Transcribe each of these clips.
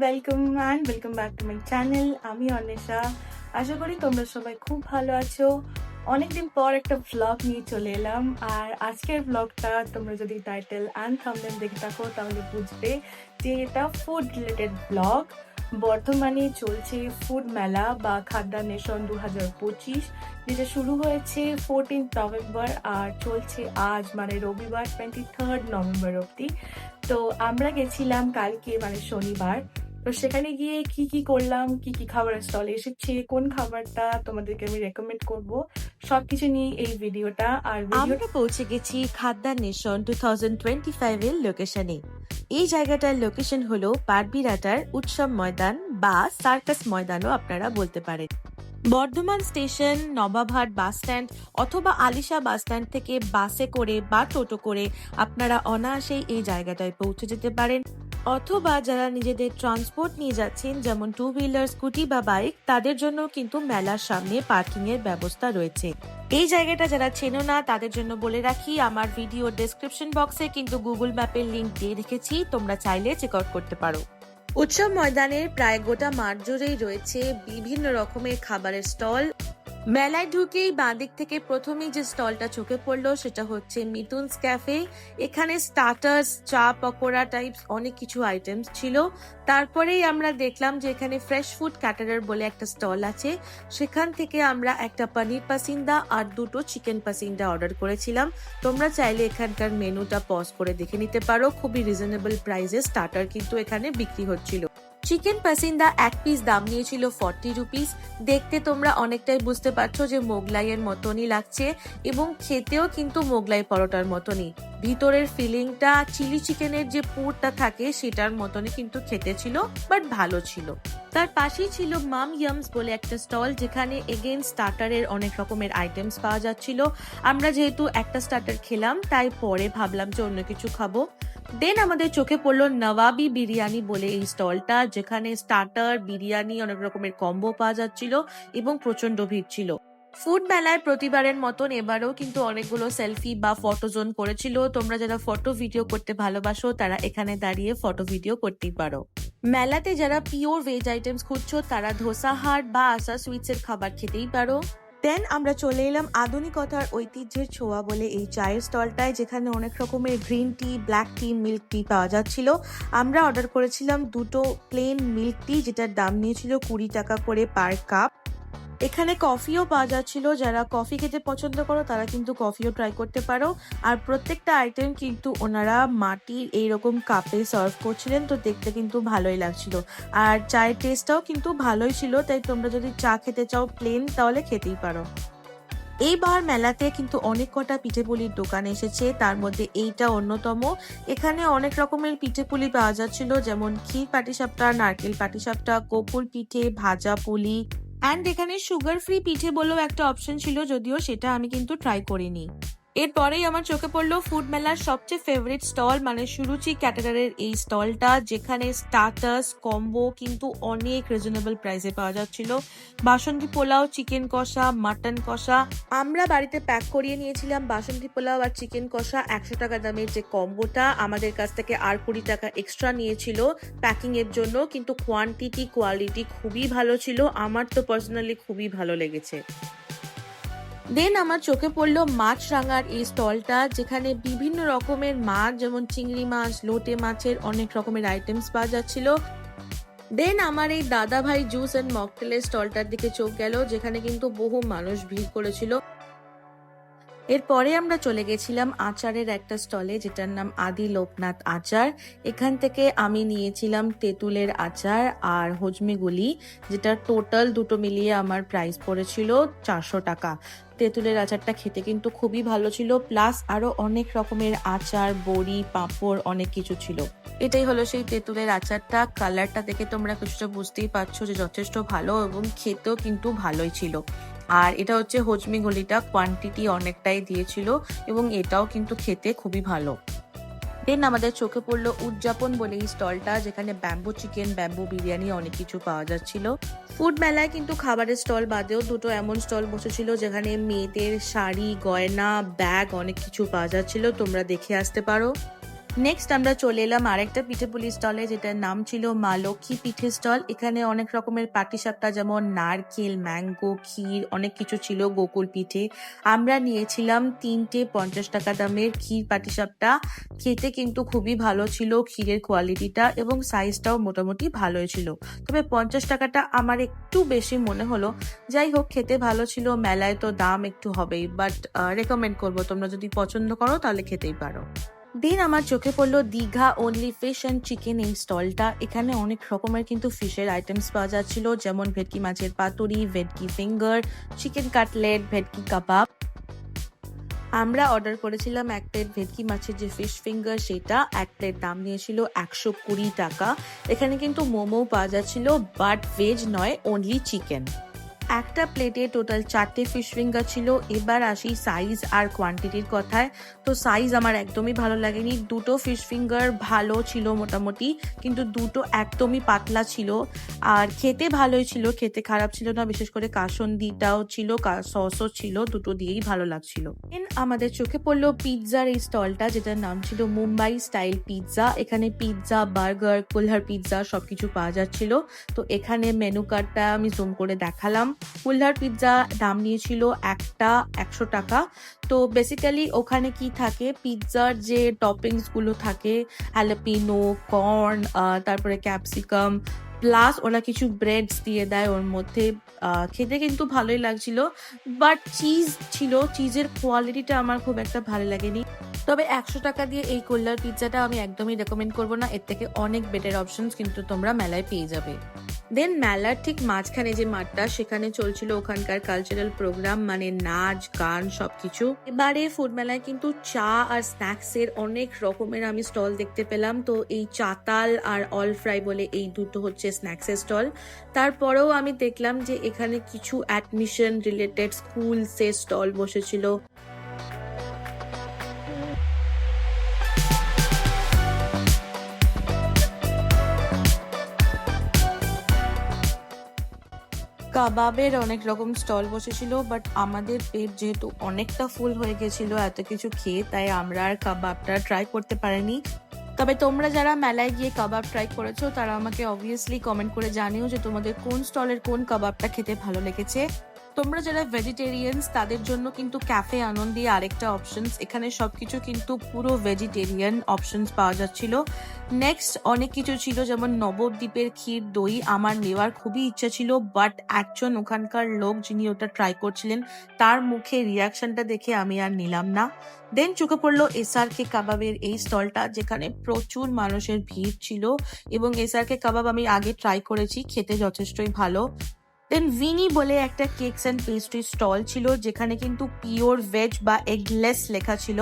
Welcome and welcome back to my channel আমি অন্বেষা। আশা করি তোমরা সবাই খুব ভালো আছো। অনেকদিন পর একটা ভ্লগ নিয়ে চলে এলাম। আর আজকের ভ্লগটা তোমরা যদি টাইটেল অ্যান্ড থাম্বনেল দেখে থাকো, তাহলে বুঝবে যে এটা ফুড রিলেটেড ব্লগ বর্তমানে চলছে ফুড মেলা বা খাদ্যা নেশন দু হাজার পঁচিশ, যেটা শুরু হয়েছে ফোরটিন নভেম্বর আর চলছে আজ মানে রবিবার টোয়েন্টি থার্ড নভেম্বর অবধি। তো আমরা গেছিলাম কালকে মানে শনিবার। তো সেখানে গিয়ে কি কি করলাম, কি কি খাবারের স্টল এসেছে, কোন খাবারটা তোমাদেরকে আমি রেকমেন্ড করব, সবকিছু নিয়ে এই ভিডিওটা। আর আমরা পৌঁছে গেছি নেশন টু থাউজেন্ড টোয়েন্টি এর লোকেশনে এই জায়গাটার লোকেশন হলো পারবিরাটার উৎসব ময়দান বা সার্কাস ময়দানও আপনারা বলতে পারেন। Bardhaman station, Nababhat bus stand অথবা আলিশা বাস স্ট্যান্ড থেকে বাসে করে বা টোটো করে আপনারা অনায়াসেই এই জায়গাটায় পৌঁছে যেতে পারেন। অথবা যারা নিজেদের ট্রান্সপোর্ট নিয়ে যাচ্ছেন, যেমন টু হুইলার স্কুটি বা বাইক তাদের জন্য কিন্তু মেলার সামনে পার্কিং এর ব্যবস্থা রয়েছে। এই জায়গাটা যারা চেনো না, তাদের জন্য বলে রাখি, আমার ভিডিও ডেসক্রিপশন বক্সে কিন্তু গুগল ম্যাপের লিংক দিয়ে রেখেছি, তোমরা চাইলে চেক আউট করতে পারো। উৎসব ময়দানের প্রায় গোটা মাঠ জুড়েই রয়েছে বিভিন্ন রকমের খাবারের স্টল মেলায় ঢুকেই বাঁদিক থেকে প্রথমেই যে স্টলটা চোখে পড়ল সেটা হচ্ছে মিতুনস ক্যাফে। এখানে স্টার্টার্স চা, পকোড়া টাইপস অনেক কিছু আইটেমস ছিল। তারপরেই আমরা দেখলাম যে এখানে ফ্রেশ ফুড ক্যাটারার বলে একটা স্টল আছে। সেখান থেকে আমরা একটা পনির পাসিন্দা আর দুটো চিকেন পাসিন্দা অর্ডার করেছিলাম। তোমরা চাইলে এখানকার মেনুটা পজ করে দেখে নিতে পারো। খুবই রিজনেবল প্রাইসে স্টার্টার কিন্তু এখানে বিক্রি হচ্ছিল। চিকেন পাসিন্দা এক পিস দাম নিয়েছিল ফর্টি রুপিস দেখতে তোমরা অনেকটাই বুঝতে পারছ যে মোগলাইয়ের মতনই লাগছে এবং খেতেও কিন্তু মোগলাই পরোটার মতনই। ভিতরের ফিলিংটা চিলি চিকেনের যে পুরটা থাকে সেটার মতনই কিন্তু খেতে ছিল বাট ভালো ছিল। তার পাশেই ছিল মাম ইয়ামস বলে একটা স্টল, যেখানে এগেন স্টার্টারের অনেক রকমের আইটেমস পাওয়া যাচ্ছিল। আমরা যেহেতু একটা স্টার্টার খেলাম, তাই পরে ভাবলাম যে অন্য কিছু খাব। দেন আমাদের চোখে পড়ল নবাবি বিরিয়ানি বলে এই স্টলটা, যেখানে স্টার্টার বিরিয়ানি অনেক রকমের কম্বো পাওয়া যাচ্ছিল এবং প্রচণ্ড ভিড় ছিল। ফুড মেলায় প্রতিবারের মতন এবারেও কিন্তু অনেকগুলো সেলফি বা ফটো জোন করেছিল। তোমরা যারা ফটো ভিডিও করতে ভালোবাসো, তারা এখানে দাঁড়িয়ে ফটো ভিডিও করতেই পারো। মেলাতে যারা পিওর ভেজ আইটেমস খুঁজছো, তারা ধোসা হাট বা আসা সুইটস এর খাবার খেতেই পারো। দেন আমরা চলে এলাম আধুনিকতার ঐতিহ্যের ছোঁয়া বলে এই চায়ের স্টলটায়, যেখানে অনেক রকমের green tea black tea milk tea পাওয়া যাচ্ছিল। আমরা অর্ডার করেছিলাম দুটো প্লেন মিল্ক টি যেটার দাম নিয়েছিল কুড়ি টাকা করে পার কাপ এখানে কফিও পাওয়া যাচ্ছিল যারা কফি খেতে পছন্দ করো তারা কিন্তু কফিও ট্রাই করতে পারো। আর প্রত্যেকটা আইটেম কিন্তু ওনারা মাটির এইরকম কাপে সার্ভ করছিলেন, তো দেখতে কিন্তু ভালোই লাগছিল। আর চায়ের টেস্টটাও কিন্তু ভালোই ছিল, তাই তোমরা যদি চা খেতে চাও প্লেন তাহলে খেতেই পারো। এইবার মেলাতে কিন্তু অনেক কটা পিঠেপুলির দোকান এসেছে, তার মধ্যে এইটা অন্যতম। এখানে অনেক রকমের পিঠেপুলি পাওয়া যাচ্ছিল, যেমন ক্ষীর পাটিসাপটা, নারকেল পাটিসাপটা, কপুর পিঠে, ভাজা পুলি অ্যান্ড এখানে সুগার ফ্রি পিঠে বলেও একটা অপশন ছিল, যদিও সেটা আমি কিন্তু ট্রাই করিনি। এরপরেই আমার চোখে পড়ল ফুড মেলার সবচেয়ে ফেভারিট স্টল মানে সুরুচি ক্যাটারারের এই স্টলটা যেখানে স্টার্টার্স কম্বো কিন্তু অনেক রিজনেবল প্রাইসে পাওয়া যাচ্ছিল। বাসন্তী পোলাও চিকেন কষা মাটন কষা। আমরা বাড়িতে প্যাক করিয়ে নিয়েছিলাম বাসন্তী পোলাও আর চিকেন কষা। একশো টাকা দামের যে কম্বোটা আমাদের কাছ থেকে আর কুড়ি টাকা এক্সট্রা নিয়েছিল প্যাকিং এর জন্য, কিন্তু কোয়ান্টিটি কোয়ালিটি খুবই ভালো ছিল। আমার তো পার্সোনালি খুবই ভালো লেগেছে। দেন আমার চোখে পড়ল মাছ রাঙার এই স্টলটা, যেখানে বিভিন্ন রকমের মাছ, যেমন চিংড়ি মাছ, লোটে মাছের অনেক রকমের আইটেমস পাওয়া যাচ্ছিল। দেন আমার এই দাদা ভাই জুস অ্যান্ড মকটেলের স্টলটার দিকে চোখ গেল, যেখানে কিন্তু বহু মানুষ ভিড় করেছিল। এরপরে আমরা চলে গেছিলাম আচারের একটা স্টলে, যেটার নাম আদি লোকনাথ আচার। এখান থেকে আমি নিয়েছিলাম তেঁতুলের আচার আর হজমিগুলি যেটা টোটাল দুটো মিলিয়ে আমার প্রাইস পড়েছিল চারশো টাকা। তেঁতুলের আচারটা খেতে কিন্তু খুবই ভালো ছিল প্লাস আরও অনেক রকমের আচার, বড়ি, পাঁপড়, অনেক কিছু ছিল। এটাই হলো সেই তেঁতুলের আচারটা। কালারটা দেখে তোমরা কিছুটা বুঝতেই পারছ যে যথেষ্ট ভালো এবং খেতেও কিন্তু ভালোই ছিল। আর এটা হচ্ছে হজমি গলিটা কোয়ান্টিটি অনেকটাই দিয়েছিল এবং এটাও কিন্তু খেতে খুবই ভালো। দেন আমাদের চোখে পড়ল উদযাপন বলে এই স্টলটা যেখানে ব্যাম্বু চিকেন ব্যাম্বু বিরিয়ানি অনেক কিছু পাওয়া যাচ্ছিল। ফুড মেলায় কিন্তু খাবারের স্টল বাদেও দুটো এমন স্টল বসেছিল যেখানে মেয়েদের শাড়ি, গয়না ব্যাগ অনেক কিছু পাওয়া যাচ্ছিল। তোমরা দেখে আসতে পারো। নেক্সট আমরা চলে এলাম আরেকটা পিঠে পুলি স্টলে যেটার নাম ছিল মা লক্ষ্মী পিঠে স্টল এখানে অনেক রকমের পাটিসাপটা, যেমন নারকেল, ম্যাঙ্গো, ক্ষীর, অনেক কিছু ছিল গোকুল পিঠে। আমরা নিয়েছিলাম তিনটে পঞ্চাশ টাকা দামের ক্ষীর পাটিসাপটা। খেতে কিন্তু খুবই ভালো ছিল, ক্ষীরের কোয়ালিটিটা এবং সাইজটাও মোটামুটি ভালোই ছিল। তবে পঞ্চাশ টাকাটা আমার একটু বেশি মনে হলো। যাই হোক, খেতে ভালো ছিল, মেলায় তো দাম একটু হবেই বাট রেকমেন্ড করব। তোমরা যদি পছন্দ করো, তাহলে খেতেই পারো। দিন আমার চোখে পড়ল Digha only fish and chicken এই স্টলটা এখানে অনেক রকমের কিন্তু ফিশের আইটেমস পাওয়া যাচ্ছিল, যেমন ভেটকি মাছের পাতুরি, ভেটকি ফিঙ্গার চিকেন কাটলেট ভেটকি কাবাব। আমরা অর্ডার করেছিলাম এক প্লেট ভেটকি মাছের যে ফিশ ফিঙ্গার সেটা, এক প্লেট দাম নিয়েছিল একশো কুড়ি টাকা। এখানে কিন্তু মোমো পাওয়া যাচ্ছিল বাট ভেজ নয় অনলি চিকেন একটা প্লেটে টোটাল চারটে ফিশ ফিঙ্গার ছিল। এবার আসি সাইজ আর কোয়ান্টিটির কথায়। তো সাইজ আমার একদমই ভালো লাগেনি। দুটো ফিশ ফিঙ্গার ভালো ছিল মোটামুটি, কিন্তু দুটো একদমই পাতলা ছিল। আর খেতে ভালোই ছিল, খেতে খারাপ ছিল না, বিশেষ করে কাসন্দিটাও ছিল সসও ছিল, দুটো দিয়েই ভালো লাগছিল। দেন আমাদের চোখে পড়ল পিৎজার এই স্টলটা যেটার নাম ছিল মুম্বাই স্টাইল পিৎজা এখানে পিৎজা বার্গার কুলহার পিৎজা সবকিছু পাওয়া যাচ্ছিল। তো এখানে মেনু কার্ডটা আমি জুম করে দেখালাম। কুলহার পিৎজা দাম নিয়েছিল একটা একশো টাকা। তো বেসিক্যালি ওখানে কি থাকে? পিৎজার যে টপিংসগুলো থাকে হ্যালাপিনো কর্ন তারপরে ক্যাপসিকাম প্লাস ওরা কিছু ব্রেডস দিয়ে দেয় ওর মধ্যে। খেতে কিন্তু ভালোই লাগছিল বাট চিজ ছিল চিজের কোয়ালিটিটা আমার খুব একটা ভালো লাগেনি। তবে একশো টাকা দিয়ে এই কোল্লার পিৎজাটা আমি একদমই রেকমেন্ড করব না, এর থেকে অনেক বেটার অপশনস কিন্তু তোমরা মেলায় পেয়ে যাবে। দেন মেলার ঠিক মাঝখানে যে মাঠটা, সেখানে চলছিল ওখানকার কালচারাল প্রোগ্রাম মানে নাচ, গান সবকিছু। এবারে ফুড মেলায় কিন্তু চা আর স্ন্যাক্স এর অনেক রকমের আমি স্টল দেখতে পেলাম। তো এই চাতাল আর অল ফ্রাই বলে এই দুটো হচ্ছে স্ন্যাক্স এর স্টল তারপরেও আমি দেখলাম যে এখানে কিছু অ্যাডমিশন রিলেটেড স্কুলস এর স্টল বসেছিল। কাবাবের অনেক রকম স্টল বসেছিল বাট আমাদের পেট যেহেতু অনেকটা ফুল হয়ে গেছিল এত কিছু খেয়ে, তাই আমরা আর কাবাবটা ট্রাই করতে পারিনি। তবে তোমরা যারা মেলায় গিয়ে কাবাব ট্রাই করেছ, তারা আমাকে অবভিয়াসলি কমেন্ট করে জানিও যে তোমাদের কোন স্টলের কোন কাবাবটা খেতে ভালো লেগেছে। তোমরা যারা ভেজিটেরিয়ানস তাদের জন্য কিন্তু ক্যাফে আনন্দী আরেকটা অপশনস এখানে সবকিছু কিন্তু পুরো ভেজিটেরিয়ান অপশনস পাওয়া যাচ্ছিল। নেক্সট অনেক কিছু ছিল, যেমন নবদ্বীপের ক্ষীর দই। আমার নেওয়ার খুবই ইচ্ছা ছিল বাট একজন ওখানকার লোক যিনি ওটা ট্রাই করছিলেন, তার মুখে রিয়াকশনটা দেখে আমি আর নিলাম না। দেন চোখে পড়ল এসআর কে কাবাবের এই স্টলটা, যেখানে প্রচুর মানুষের ভিড় ছিল এবং এসআর কে কাবাব আমি আগে ট্রাই করেছি, খেতে যথেষ্টই ভালো। দেন ভিনি বলে একটা কেকস অ্যান্ড পেস্ট্রি স্টল ছিল, যেখানে কিন্তু পিওর ভেজ বা এগলেস লেখা ছিল।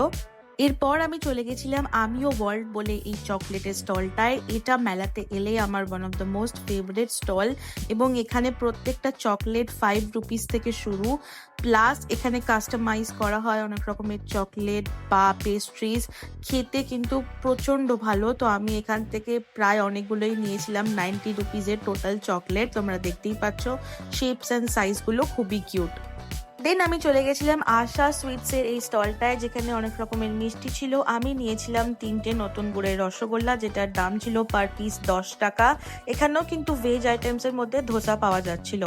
এরপর আমি চলে গেছিলাম আমিও ওয়ার্ল্ড বলে এই চকলেটের স্টলটায় এটা মেলাতে এলে আমার one of the most favourite stall এবং এখানে প্রত্যেকটা চকলেট ফাইভ রুপিস থেকে শুরু। প্লাস এখানে কাস্টমাইজ করা হয় অনেক রকমের চকলেট বা পেস্ট্রিজ খেতে কিন্তু প্রচণ্ড ভালো। তো আমি এখান থেকে প্রায় অনেকগুলোই নিয়েছিলাম। নাইনটি রুপিজের টোটাল চকলেট তোমরা দেখতেই পাচ্ছ। শেপস অ্যান্ড সাইজগুলো খুবই কিউট দেন আমি চলে গেছিলাম আশা সুইটস এর এই স্টলটায়, যেখানে অনেক রকমের মিষ্টি ছিল। আমি নিয়েছিলাম তিনটে নতুন গুড়ের রসগোল্লা, যেটার দাম ছিল পার পিস দশ টাকা। এখানেও কিন্তু ভেজ আইটেমস এর মধ্যে ধোসা পাওয়া যাচ্ছিল।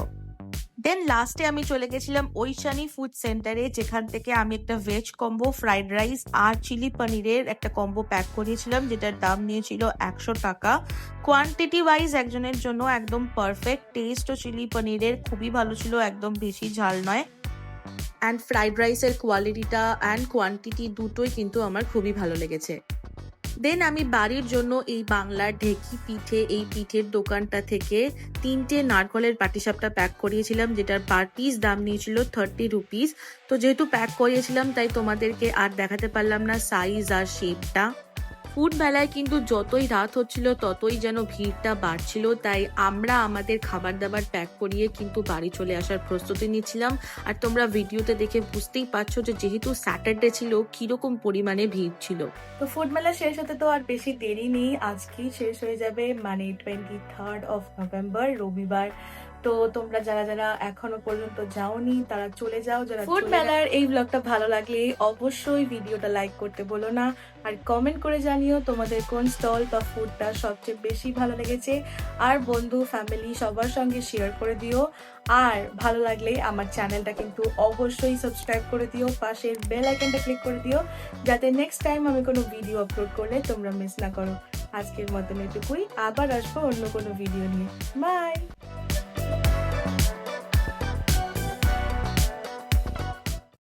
দেন লাস্টে আমি চলে গেছিলাম ঐশানি ফুড সেন্টারে যেখান থেকে আমি একটা ভেজ কম্বো ফ্রাইড রাইস আর চিলি পনিরের একটা কম্বো প্যাক করিয়েছিলাম, যেটার দাম নিয়েছিল একশো টাকা। কোয়ান্টিটি ওয়াইজ একজনের জন্য একদম পারফেক্ট টেস্ট ও চিলি পনিরের খুবই ভালো ছিল, একদম বেশি ঝাল নয়। অ্যান্ড ফ্রাইড রাইসের কোয়ালিটিটা অ্যান্ড কোয়ান্টিটি দুটোই কিন্তু আমার খুবই ভালো লেগেছে। দেন আমি বাড়ির জন্য এই বাংলার ঢেকি পিঠে, এই পিঠের দোকানটা থেকে তিনটে নারকলের পাটিসাপটা প্যাক করিয়েছিলাম, যেটার পার পিস দাম নিয়েছিল থার্টি রুপিস তো যেহেতু প্যাক করিয়েছিলাম, তাই তোমাদেরকে আর দেখাতে পারলাম না সাইজ আর শেপটা ফুড মেলায় কিন্তু যতই রাত হচ্ছিল, ততই যেন ভিড়টা বাড়ছিল। তাই আমরা আমাদের খাবার দাবার প্যাক করিয়ে কিন্তু বাড়ি চলে আসার প্রস্তুতি নিচ্ছিলাম। আর তোমরা ভিডিওতে দেখে বুঝতেই পারছ যে যেহেতু স্যাটারডে ছিল, কীরকম পরিমাণে ভিড় ছিল। তো ফুড মেলা শেষ হতে তো আর বেশি দেরি নেই। আজকেই শেষ হয়ে যাবে মানে টোয়েন্টি থার্ড অফ নভেম্বর রবিবার। তো তোমরা যারা যারা এখনও পর্যন্ত যাওনি তারা চলে যাও। যারা ফুড মেলার এই ব্লগটা ভালো লাগলে অবশ্যই ভিডিওটা লাইক করতে বলো না। আর কমেন্ট করে জানিও তোমাদের কোন স্টল বা ফুডটা সবচেয়ে বেশি ভালো লেগেছে। আর বন্ধু ফ্যামিলি সবার সঙ্গে শেয়ার করে দিও। আর ভালো লাগলে আমার চ্যানেলটা কিন্তু অবশ্যই সাবস্ক্রাইব করে দিও। পাশের বেল আইকনটা ক্লিক করে দিও। যাতে নেক্সট টাইম আমি কোনো ভিডিও আপলোড করলে তোমরা মিস না করো। আজকের মতন এটুকুই। আবার আসব অন্য কোনো ভিডিও নিয়ে। বাই